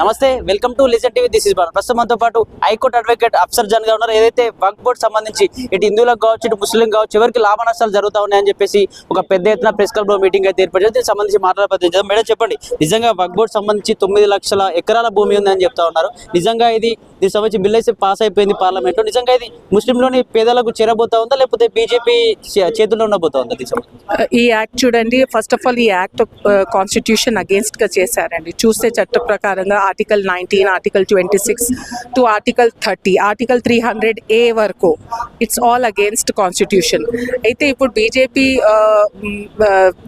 నమస్తే welcome to listen TV this is బాన్ ప్రస్తుతం మనతో పాటు హైకోర్టు అడ్వకేట్ అఫ్సర్ జన్గా ఉన్నారు ఏదైతే వక్ బోర్డు సంబంధించి ఇటు హిందువులకు కావచ్చు ఇటు ముస్లిం కావచ్చు ఎవరికి లాభ నష్టాలు జరుగుతా ఉన్నాయని చెప్పేసి ఒక పెద్ద ఎత్తున ప్రెస్ క్లబ్లో మీటింగ్ అయితే ఏర్పడింది. దీనికి సంబంధించి మాట్లాడే మేడం చెప్పండి. నిజంగా వక్ బోర్డు సంబంధించి తొమ్మిది లక్షల ఎకరాల భూమి ఉందని చెప్తా ఉన్నారు. నిజంగా ఇది దీనికి సంబంధించి బిల్ అయితే పాస్ అయిపోయింది పార్లమెంట్లో. నిజంగా ఇది ముస్లింలోని పేదలకు చేరబోతా ఉందా? లేకపోతే బీజేపీ చేతుల్లో ఉండబోతా ఉందా ఈ యాక్ట్ చూడండి. ఫస్ట్ ఆఫ్ ఆల్ ఈ యాక్ట్ కాన్స్టిట్యూషన్ అగేన్స్ట్గా చేశారండి. చూస్తే చట్ట ప్రకారం ప్రకారంగా article nineteen article twenty six to article thirty article three hundred A వరకు ఇట్స్ ఆల్ అగేన్స్ట్ కాన్స్టిట్యూషన్ అయితే ఇప్పుడు బీజేపీ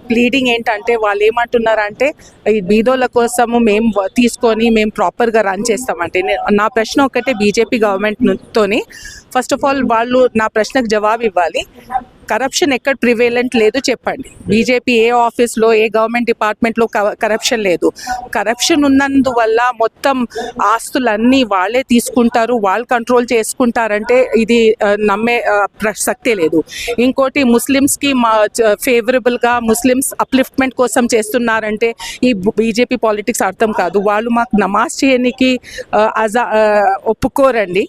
ప్లీడింగ్ ఏంటంటే వాళ్ళు ఏమంటున్నారంటే ఈ బీదోళ్ళ కోసము మేము వ- తీసుకొని మేము ప్రాపర్గా రన్ చేస్తామంటే. నా ప్రశ్న ఒకటే బీజేపీ గవర్నమెంట్తోని ఫస్ట్ ఆఫ్ ఆల్ వాళ్ళు నా ప్రశ్నకు జవాబు ఇవ్వాలి. కరప్షన్ ఎక్కడ ప్రివేలెంట్ లేదు చెప్పండి. బీజేపీ ఏ ఆఫీస్లో ఏ గవర్నమెంట్ డిపార్ట్మెంట్లో కరప్షన్ లేదు. కరప్షన్ ఉన్నందువల్ల మొత్తం ఆస్తులన్నీ వాళ్ళే తీసుకుంటారు వాళ్ళు కంట్రోల్ చేసుకుంటారంటే ఇది నమ్మే ప్రసక్తే లేదు. ఇంకోటి ముస్లిమ్స్కి మా ఫేవరబుల్గా ముస్లిమ్స్ అప్లిఫ్ట్మెంట్ కోసం చేస్తున్నారంటే ఈ బీజేపీ పాలిటిక్స్ అర్థం కాదు. వాళ్ళు మాకు నమాజ్ చేయడానికి అజా ఒప్పుకోరండి.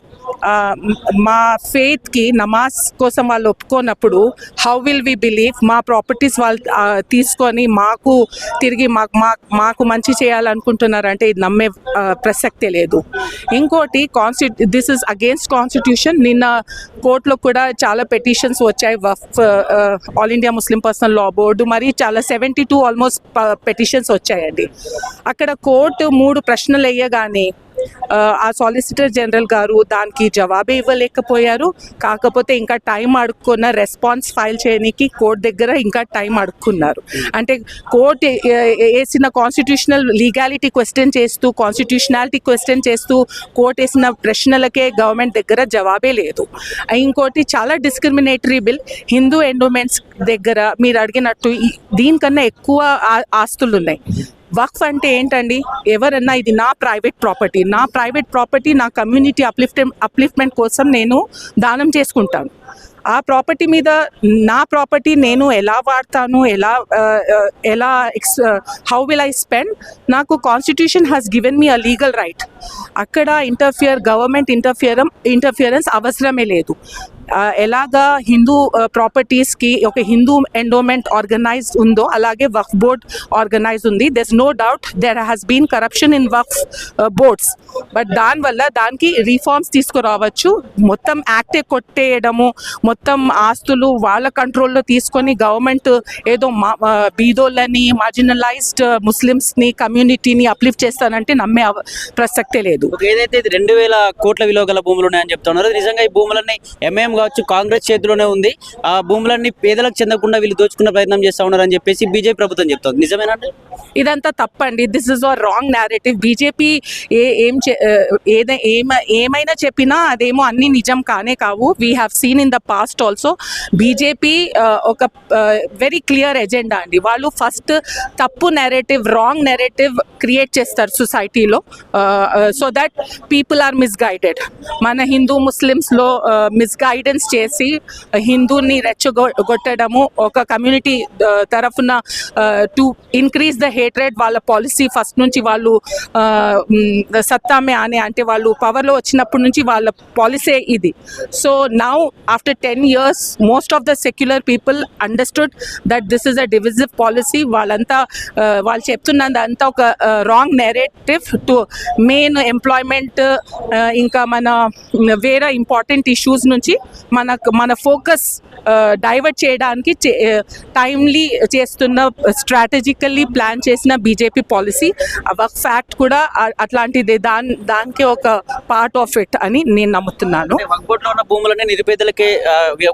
మా ఫెయిత్కి నమాజ్ కోసం వాళ్ళు ఒప్పుకోనప్పుడు హౌ విల్ వి బిలీవ్ మా ప్రాపర్టీస్ వాళ్ళు తీసుకొని మాకు తిరిగి మాకు మా- మాకు మంచి చేయాలనుకుంటున్నారంటే ఇది నమ్మే ప్రసక్తే లేదు. ఇంకోటి కాన్స్టి దిస్ ఇస్ అగేన్స్ట్ కాన్స్టిట్యూషన్ నిన్న కోర్టులో కూడా చాలా పెటిషన్స్ వచ్చాయి. Waqf all India Muslim personal law board మరి చాలా సెవెంటీ టూ ఆల్మోస్ట్ పెటిషన్స్ వచ్చాయండి. అక్కడ కోర్టు మూడు ప్రశ్నలు వేయగానే ఆ, సాలిసిటర్ జనరల్ గారు దానికి జవాబే ఇవ్వలేకపోయారు. కాకపోతే ఇంకా టైం అడుక్కున్న రెస్పాన్స్ ఫైల్ చేయడానికి కోర్ట్ దగ్గర ఇంకా టైం అడుక్కున్నారు. అంటే కోర్ట్ వేసిన కాన్స్టిట్యూషనల్ లీగాలిటీ క్వశ్చన్ చేస్తూ కాన్స్టిట్యూషనాలిటీ క్వశ్చన్ చేస్తూ కోర్ట్ వేసిన ప్రశ్నలకే గవర్నమెంట్ దగ్గర జవాబే లేదు. ఇంకోటి చాలా డిస్క్రిమినేటరీ బిల్ హిందూ ఎండోమెంట్స్ దగ్గర మీరు అడిగినట్టు దీనికన్నా ఎక్కువ ఆస్తులు ఉన్నాయి వక్ఫ్ అంటే ఏంటండి? ఎవరన్నా ఇది నా ప్రైవేట్ ప్రాపర్టీ నా ప్రైవేట్ ప్రాపర్టీ నా కమ్యూనిటీ అప్లిఫ్ట్ అప్లిఫ్ట్మెంట్ కోసం నేను దానం చేసుకుంటాను. ఆ ప్రాపర్టీ మీద నా ప్రాపర్టీ నేను ఎలా వాడతాను ఎలా ఎలా ఎక్స్ హౌ విల్ ఐ స్పెండ్ నాకు constitution has given me a legal right అక్కడ ఇంటర్ఫియర్ గవర్నమెంట్ ఇంటర్ఫియరం ఇంటర్ఫియరెన్స్ అవసరమే లేదు. ఎలాగా హిందూ ప్రాపర్టీస్కి ఒక హిందూ ఎండోమెంట్ ఆర్గనైజ్ ఉందో అలాగే వక్ఫ్ బోర్డ్ ఆర్గనైజ్ ఉంది. There's no doubt there has been corruption in Waqf boards but దానివల్ల దానికి రీఫార్మ్స్ తీసుకురావచ్చు. మొత్తం యాక్టే కొట్టేయడము మొత్తం ఆస్తులు వాళ్ళ కంట్రోల్లో తీసుకొని గవర్నమెంట్ ఏదో మా బీదోళ్ళని మార్జినలైజ్డ్ ముస్లిమ్స్ని కమ్యూనిటీని అప్లిఫ్ట్ చేస్తానంటే నమ్మే ప్రసక్తే లేదు. ఏదైతే రెండు వేల కోట్ల విలువ గల భూములు ఉన్నాయని చెప్తున్నారు నిజంగా ఈ భూములన్నీ ఎంఎం కావచ్చు కాంగ్రెస్ చేతిలోనే ఉంది. ఆ భూములన్నీ పేదలకు చెందకుండా వీళ్ళు దోచుకునే ప్రయత్నం చేస్తా ఉన్నారు అని చెప్పేసి బీజేపీ ప్రభుత్వం చెప్తుంది. నిజమేనా ఇదంతా తప్పండి. This is a wrong narrative BJP ఏ ఏం ఏదై ఏమ ఏమైనా చెప్పినా అదేమో అన్ని నిజం కానే కావు. We have seen in the past also BJP ఒక వెరీ క్లియర్ ఎజెండా అండి. వాళ్ళు ఫస్ట్ తప్పు నెరేటివ్ రాంగ్ నెరేటివ్ క్రియేట్ చేస్తారు సొసైటీలో so that people are misguided మన హిందూ ముస్లిమ్స్లో మిస్గైడెన్స్ చేసి హిందూని రెచ్చగొట్టడము ఒక కమ్యూనిటీ తరఫున టు ఇంక్రీజ్ ద హేట్రేట్ వాళ్ళ పాలసీ ఫస్ట్ నుంచి వాళ్ళు సత్తామే అనే అంటే వాళ్ళు పవర్లో వచ్చినప్పటి నుంచి వాళ్ళ పాలసీ ఇది. So now after ten years most of the secular people understood that this is a divisive policy వాళ్ళంతా వాళ్ళు చెప్తున్నదంతా ఒక wrong narrative to main employment ఇంకా మన వేరే ఇంపార్టెంట్ ఇష్యూస్ నుంచి మనకు మన ఫోకస్ డైవర్ట్ చేయడానికి టైమ్లీ చేస్తున్న స్ట్రాటజికల్లీ ప్లాన్ చేసిన బీజేపీ పాలసీ వక్ ఫ్యాక్ట్ కూడా అట్లాంటిది దాని దానికి ఒక పార్ట్ ఆఫ్ ఇట్ అని నేను నమ్ముతున్నాను. వక్బోర్డ్లో ఉన్న భూములన్నీ నిరుపేదలకే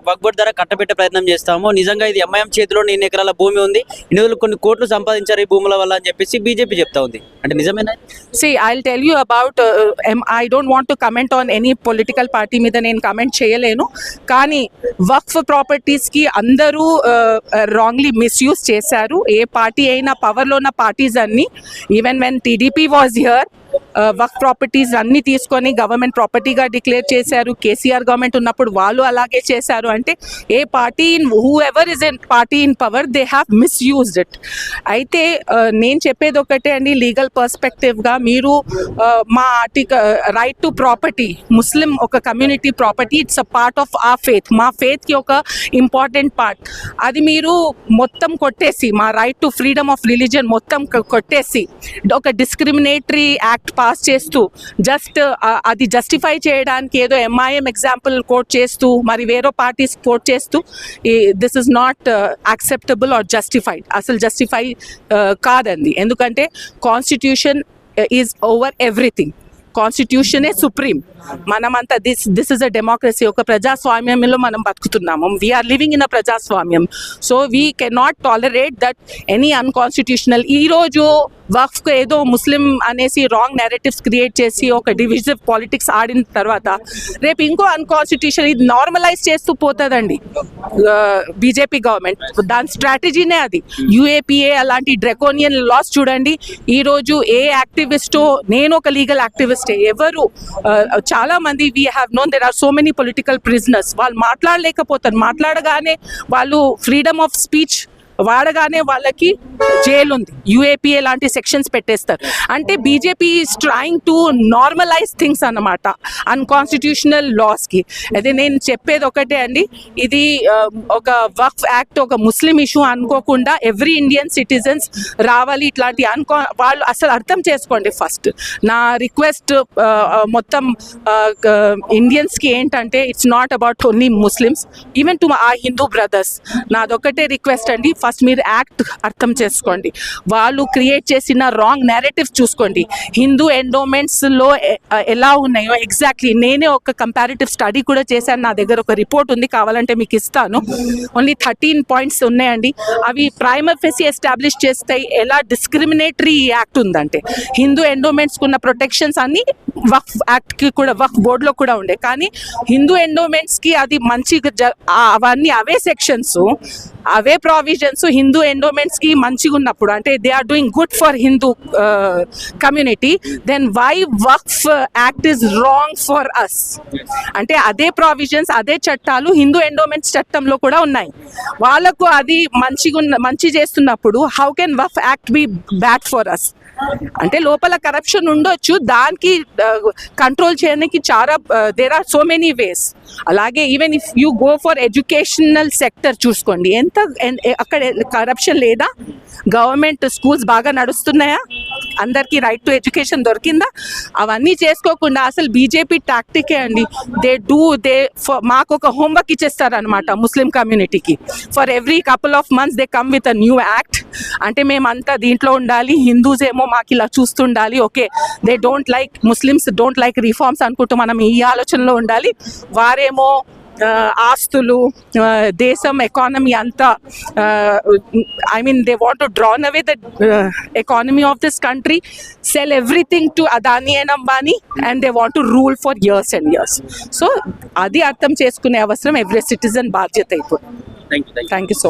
వక్బోర్డ్ ద్వారా కట్టబెట్టే ప్రయత్నం చేస్తాము. నిజంగా ఇది ఎంఐఎం చేతిలో ఎన్ని ఎకరాల భూమి ఉంది. ఇందులో కొన్ని కోట్లు సంపాదించారు ఈ భూముల వల్ల అని చెప్పేసి బీజేపీ చెప్తా ఉంది. అంటే నిజమేనా? See I tell you about I don't want to comment on any political party మీద నేను కమెంట్ చేయలేను. కానీ వక్ఫ్ ప్రాపర్టీస్కి అందరూ రాంగ్లీ మిస్యూజ్ చేశారు. ఏ పార్టీ అయినా పవర్లో ఉన్న పార్టీస్ అన్నీ. Even when TDP was here work properties అన్ని తీసుకొని గవర్నమెంట్ ప్రాపర్టీగా డిక్లేర్ చేశారు. కేసీఆర్ గవర్నమెంట్ ఉన్నప్పుడు వాళ్ళు అలాగే చేశారు. అంటే ఏ party in whoever is in party in power they have misused it అయితే నేను చెప్పేది ఒకటే అండి లీగల్ పర్స్పెక్టివ్గా మీరు మా article right to property Muslim ఒక community property it's a part of a faith మా ఫేత్కి ఒక ఇంపార్టెంట్ పార్ట్ అది మీరు మొత్తం కొట్టేసి మా right to freedom of religion మొత్తం కొట్టేసి ఒక డిస్క్రిమినేటరీ యాక్ట్ పాస్ చేస్తూ జస్ట్ అది జస్టిఫై చేయడానికి ఏదో ఎంఐఎం ఎగ్జాంపుల్ కోట్ చేస్తూ మరి వేరే పార్టీస్ కోట్ చేస్తూ this is not acceptable or justified అసలు జస్టిఫై uh, కాదండి ఎందుకంటే కాన్స్టిట్యూషన్ ఈజ్ ఓవర్ ఎవ్రీథింగ్ కాన్స్టిట్యూషనే సుప్రీం మనమంతా this this is a democracy ఒక ప్రజాస్వామ్యంలో మనం బతుకుతున్నాము. We are living in a ప్రజాస్వామ్యం. So we can not tolerate that any unconstitutional ఈరోజు వక్ఫ్ ఏదో ముస్లిం అనేసి రాంగ్ నెరేటివ్స్ క్రియేట్ చేసి ఒక డివిజివ్ పాలిటిక్స్ ఆడిన తర్వాత రేపు ఇంకో అన్కాన్స్టిట్యూషన్ ఇది నార్మలైజ్ చేస్తూ పోతుందండి. బీజేపీ గవర్నమెంట్ దాని స్ట్రాటజీనే అది. యూఏపీఏ అలాంటి డ్రెకోనియన్ లాస్ చూడండి. ఈరోజు ఏ యాక్టివిస్టో నేను ఒక లీగల్ యాక్టివిస్ట్ ఎవరు? చాలా మంది we have known there are so many political prisoners వాళ్ళు మాట్లాడలేకపోతారు. మాట్లాడగానే వాళ్ళు ఫ్రీడమ్ ఆఫ్ స్పీచ్ వాడగానే వాళ్ళకి జైలు ఉంది యూఏపీఏ లాంటి సెక్షన్స్ పెట్టేస్తారు. అంటే BJP is trying to normalize things అన్నమాట. అన్కాన్స్టిట్యూషనల్ లాస్కి అదే నేను చెప్పేది ఒకటే అండి. ఇది ఒక వక్ఫ్ యాక్ట్ ఒక ముస్లిం ఇష్యూ అనుకోకుండా ఎవ్రీ ఇండియన్ సిటిజన్స్ రావాలి ఇట్లాంటి అన్కా వాళ్ళు అసలు అర్థం చేసుకోండి ఫస్ట్. నా రిక్వెస్ట్ మొత్తం ఇండియన్స్కి ఏంటంటే it's not about only Muslims even to a Hindu brothers నాదొక్కటే request అండి. ఫస్ట్ మీరు యాక్ట్ అర్థం చేసుకోండి. వాళ్ళు క్రియేట్ చేసిన రాంగ్ నేరేటివ్ చూసుకోండి. హిందూ ఎండోమెంట్స్లో ఎలా ఉన్నాయో ఎగ్జాక్ట్లీ నేనే ఒక కంపారిటివ్ స్టడీ కూడా చేశాను. నా దగ్గర ఒక రిపోర్ట్ ఉంది కావాలంటే మీకు ఇస్తాను. ఓన్లీ థర్టీన్ పాయింట్స్ ఉన్నాయండి. అవి ప్రైమర్ ఫెసి ఎస్టాబ్లిష్ చేస్తాయి ఎలా డిస్క్రిమినేటరీ యాక్ట్ ఉందంటే. హిందూ ఎండోమెంట్స్కి ఉన్న ప్రొటెక్షన్స్ అన్ని వక్ఫ్ యాక్ట్కి కూడా వక్ఫ్ బోర్డులో కూడా ఉండే. కానీ హిందూ ఎండోమెంట్స్కి అది మంచిగా అవన్నీ అవే సెక్షన్స్ అవే ప్రావిజన్స్ హిందూ ఎండోమెంట్స్కి మంచిగా ఉన్నప్పుడు అంటే they are doing good for Hindu community then why Waqf act is wrong for us అంటే అదే ప్రావిజన్స్ అదే చట్టాలు హిందూ ఎండోమెంట్స్ చట్టంలో కూడా ఉన్నాయి వాళ్ళకు అది మంచిగా మంచి చేస్తున్నప్పుడు how can Waqf act be bad for us అంటే లోపల కరప్షన్ ఉండొచ్చు దానికి కంట్రోల్ చేయడానికి చాలా there are so many ways అలాగే even if you go for educational sector చూసుకోండి ఎంత అక్కడ కరప్షన్ లేదా? గవర్నమెంట్ స్కూల్స్ బాగా నడుస్తున్నాయా? అందరికీ రైట్ టు ఎడ్యుకేషన్ దొరికిందా? అవన్నీ చేసుకోకుండా అసలు బీజేపీ టాక్టికే అండి. దే డూ దే మాకు ఒక హోంవర్క్ ఇచ్చేస్తారు అనమాట ముస్లిం కమ్యూనిటీకి for every couple of months they come with a new act అంటే మేమంతా దీంట్లో ఉండాలి హిందూస్ ఏమో మాకు ఇలా చూస్తుండాలి okay. They don't like Muslims don't like reforms అనుకుంటూ మనం ఈ ఆలోచనలో ఉండాలి. వారేమో ఆస్తులు దేశం ఎకానమీ అంతా I mean they want to drain away the economy of this country sell everything to Adani and Ambani and they want to rule for years and years so అది అర్థం చేసుకునే అవసరం ఎవ్రీ సిటిజన్ బాధ్యత you thank you so